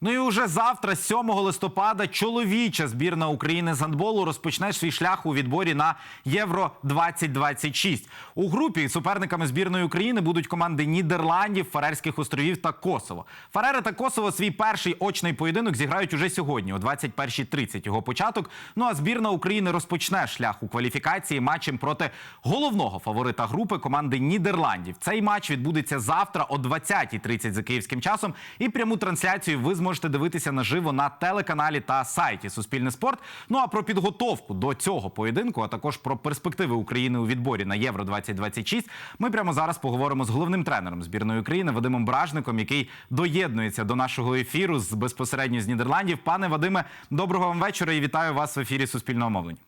Ну і уже завтра, 7 листопада, чоловіча збірна України з гандболу розпочне свій шлях у відборі на Євро 2026 У групі суперниками збірної України будуть команди Нідерландів, Фарерських островів та Косово. Фарери та Косово свій перший очний поєдинок зіграють уже сьогодні, о 21.30 його початок. Ну а збірна України розпочне шлях у кваліфікації матчем проти головного фаворита групи команди Нідерландів. Цей матч відбудеться завтра о 20.30 за київським часом. І пряму трансляцію ви зможете дивитися наживо на телеканалі та сайті Суспільне спорт. Ну а про підготовку до цього поєдинку, а також про перспективи України у відборі на Євро 2026 Ми прямо зараз поговоримо з головним тренером збірної України Вадимом Бражником, який доєднується до нашого ефіру з безпосередньо з Нідерландів. Пане Вадиме, доброго вам вечора і вітаю вас в ефірі Суспільного мовлення.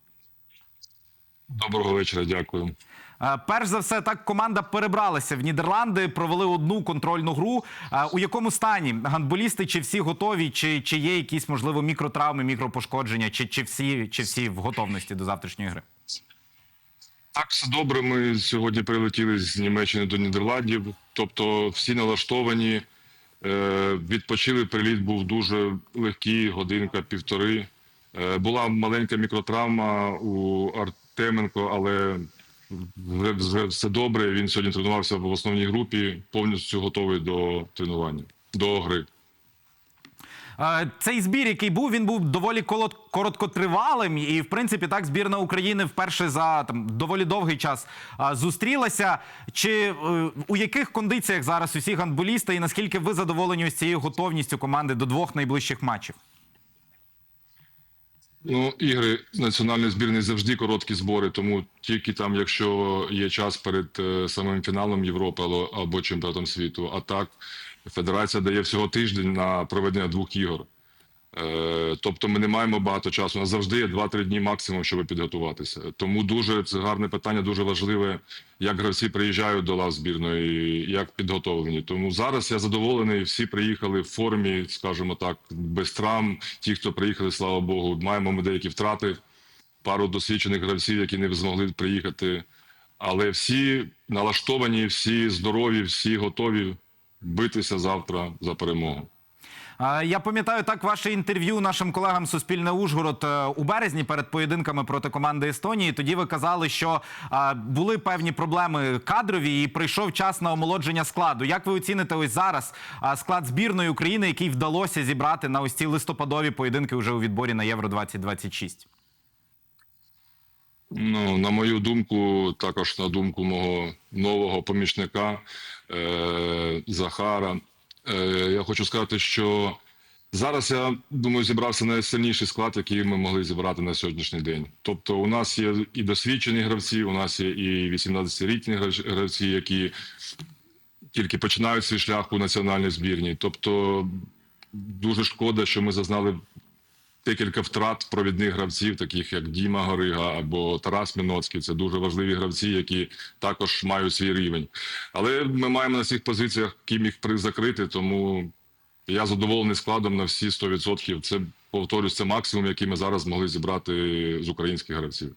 Доброго вечора, дякую. Е, Перш за все, так команда перебралася в Нідерланди, провели одну контрольну гру. Е, У якому стані гандболісти? Чи всі готові, чи, чи є якісь можливо мікротравми, мікропошкодження, чи, чи всі чи всі в готовності до завтрашньої гри? Так, все добре. Ми сьогодні прилетіли з Німеччини до Нідерландів. Тобто, всі налаштовані. Е, Відпочили приліт був дуже легкий, годинка, півтори. Була маленька мікротравма у Артеменко, але вже, все добре. Він сьогодні тренувався в основній групі, повністю готовий до тренування, до гри. Цей збір, який був, він був доволі короткотривалим, і в принципі так збірна України вперше за там доволі довгий час зустрілася. Чи е, у яких кондиціях зараз усі гандболісти, і наскільки ви задоволені ось цією готовністю команди до двох найближчих матчів? Ну, ігри національної збірної завжди короткі збори, тому тільки там, якщо є час перед е, самим фіналом Європи або, чемпіонатом світу. А так, федерація дає всього тиждень на проведення двох ігор. Е, тобто ми не маємо багато часу. У нас завжди є 2-3 дні максимум, щоб підготуватися. Тому дуже це гарне питання, дуже важливе, як гравці приїжджають до лав збірної, як підготовлені. Тому зараз я задоволений. Всі приїхали в формі, скажімо так, без травм. Ті, хто приїхали, слава Богу, маємо ми деякі втрати. Пару досвідчених гравців, які не змогли приїхати. Але всі налаштовані, всі здорові, всі готові битися завтра за перемогу. Е, Я пам'ятаю так ваше інтерв'ю нашим колегам Суспільне Ужгород е, у березні перед поєдинками проти команди Естонії. Тоді ви казали, що е, були певні проблеми кадрові, і прийшов час на омолодження складу. Як ви оціните ось зараз склад збірної України, який вдалося зібрати на ось ці листопадові поєдинки вже у відборі на Євро 2026 Ну, на мою думку, також на думку мого нового помічника е- Захара. Е- я хочу сказати, що зараз я думаю, зібрався найсильніший склад, який ми могли зібрати на сьогоднішній день. Тобто, у нас є і досвідчені гравці, у нас є і 18-літні гравці- гравці, які тільки починають свій шлях у національній збірні. Тобто, дуже шкода, що ми зазнали декілька втрат провідних гравців, таких як Діма Горига або Тарас Міноцький. Це дуже важливі гравці, які також мають свій рівень. Але ми маємо на цих позиціях ким їх призакрити, тому я задоволений складом на всі 100%. Це повторюсь, це максимум, який ми зараз змогли зібрати з українських гравців.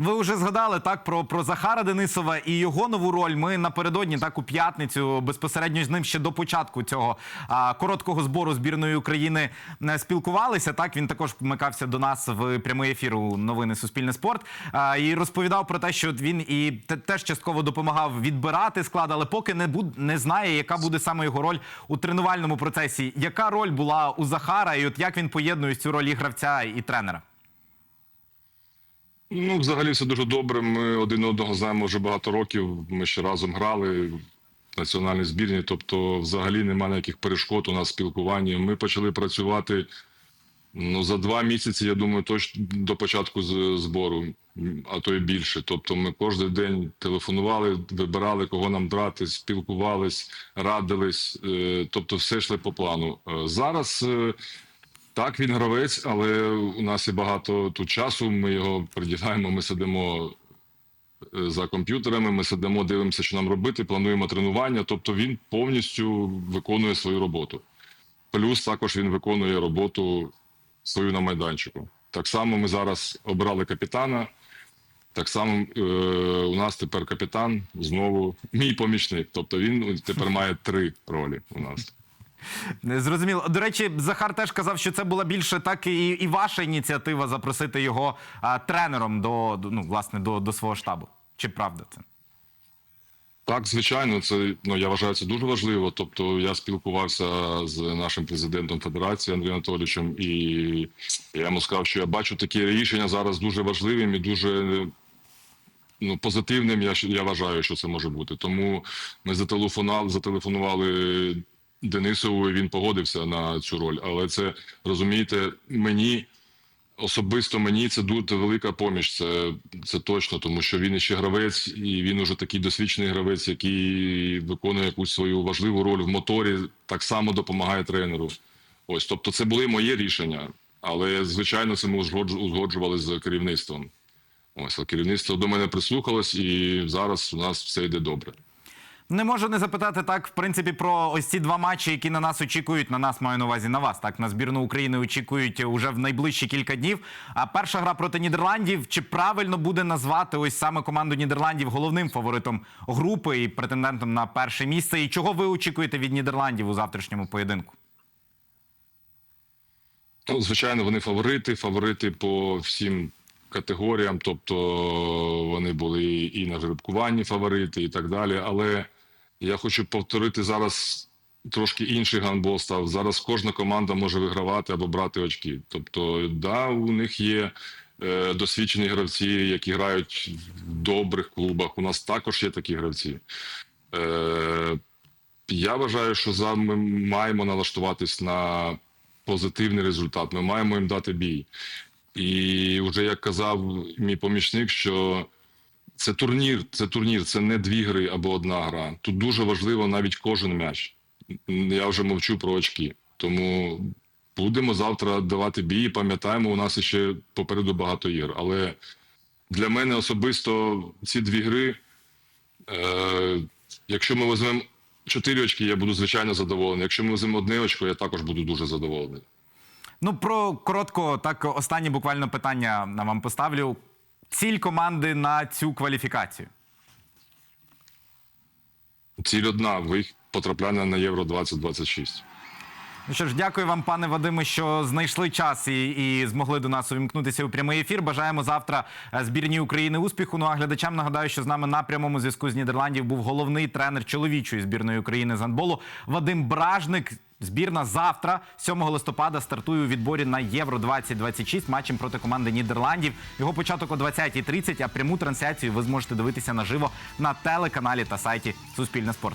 Ви вже згадали так про, про Захара Денисова і його нову роль. Ми напередодні, так у п'ятницю, безпосередньо з ним ще до початку цього а, короткого збору збірної України е, спілкувалися. Так він також вмикався до нас в прямий ефір у новини Суспільне спорт а, і розповідав про те, що він і те- теж частково допомагав відбирати склад, але поки не буд не знає, яка буде саме його роль у тренувальному процесі. Яка роль була у Захара, і от як він поєднує цю роль і гравця і тренера? Ну, взагалі, все дуже добре. Ми один одного знаємо вже багато років. Ми ще разом грали в національній збірні. Тобто, взагалі немає ніяких перешкод у нас в спілкуванні. Ми почали працювати ну, за два місяці, я думаю, точно до початку збору, а то й більше. Тобто, ми кожен день телефонували, вибирали, кого нам брати, спілкувались, радились. Е, Тобто, все йшли по плану. Е, Зараз. Так, він гравець, але у нас є багато тут часу. Ми його приділяємо. Ми сидимо е, за комп'ютерами, ми сидимо, дивимося, що нам робити, плануємо тренування. Тобто він повністю виконує свою роботу. Плюс також він виконує роботу свою на майданчику. Так само ми зараз обрали капітана. Так само е, у нас тепер капітан знову мій помічник. Тобто він тепер має три ролі у нас. Зрозуміло. До речі, Захар теж казав, що це була більше так і, і ваша ініціатива запросити його а, тренером до, ну, власне, до, до свого штабу. Чи правда це? Так, звичайно, це ну я вважаю це дуже важливо. Тобто, я спілкувався з нашим президентом Федерації Андрієм Анатолійовичем, і я йому сказав, що я бачу такі рішення зараз дуже важливим і дуже ну, позитивним. Я, я вважаю, що це може бути. Тому ми зателефонували, зателефонували Денисову, він погодився на цю роль. Але це розумієте, мені. Особисто мені це дуже велика поміч. Це, це точно, тому що він ще гравець, і він уже такий досвідчений гравець, який виконує якусь свою важливу роль в моторі, так само допомагає тренеру. Ось, тобто, це були мої рішення, але звичайно, це ми узгоджували з керівництвом. Ось керівництво до мене прислухалось, і зараз у нас все йде добре. Не можу не запитати так, в принципі, про ось ці два матчі, які на нас очікують. На нас маю на увазі на вас. Так на збірну України очікують уже в найближчі кілька днів. А перша гра проти Нідерландів. Чи правильно буде назвати ось саме команду Нідерландів головним фаворитом групи і претендентом на перше місце? І чого ви очікуєте від Нідерландів у завтрашньому поєдинку? Ну, звичайно, вони фаворити, фаворити по всім категоріям, тобто вони були і на жеребкуванні фаворити, і так далі. Але я хочу повторити зараз трошки інший гандбол став. Зараз кожна команда може вигравати або брати очки. Тобто, да, у них є е, досвідчені гравці, які грають в добрих клубах. У нас також є такі гравці. Е, я вважаю, що за ми маємо налаштуватись на позитивний результат. Ми маємо їм дати бій. І вже як казав мій помічник, що це турнір, це турнір, це не дві гри або одна гра. Тут дуже важливо навіть кожен м'яч. Я вже мовчу про очки. Тому будемо завтра давати бій. Пам'ятаємо, у нас ще попереду багато ігор. Але для мене особисто ці дві гри. Е, якщо ми візьмемо чотири очки, я буду звичайно задоволений. Якщо ми візьмемо одне очко, я також буду дуже задоволений. Ну про коротко, так останнє буквально питання на вам поставлю. Ціль команди на цю кваліфікацію. Ціль одна вихід потрапляння на Євро 2026. Ну що ж, дякую вам, пане Вадиме, що знайшли час і, і змогли до нас увімкнутися у прямий ефір. Бажаємо завтра е, збірній України успіху. Ну а глядачам нагадаю, що з нами на прямому зв'язку з Нідерландів був головний тренер чоловічої збірної України з гандболу Вадим Бражник. Збірна завтра, 7 листопада, стартує у відборі на Євро 2026 матчем проти команди Нідерландів. Його початок о 20.30, а пряму трансляцію ви зможете дивитися наживо на телеканалі та сайті Суспільне спорт.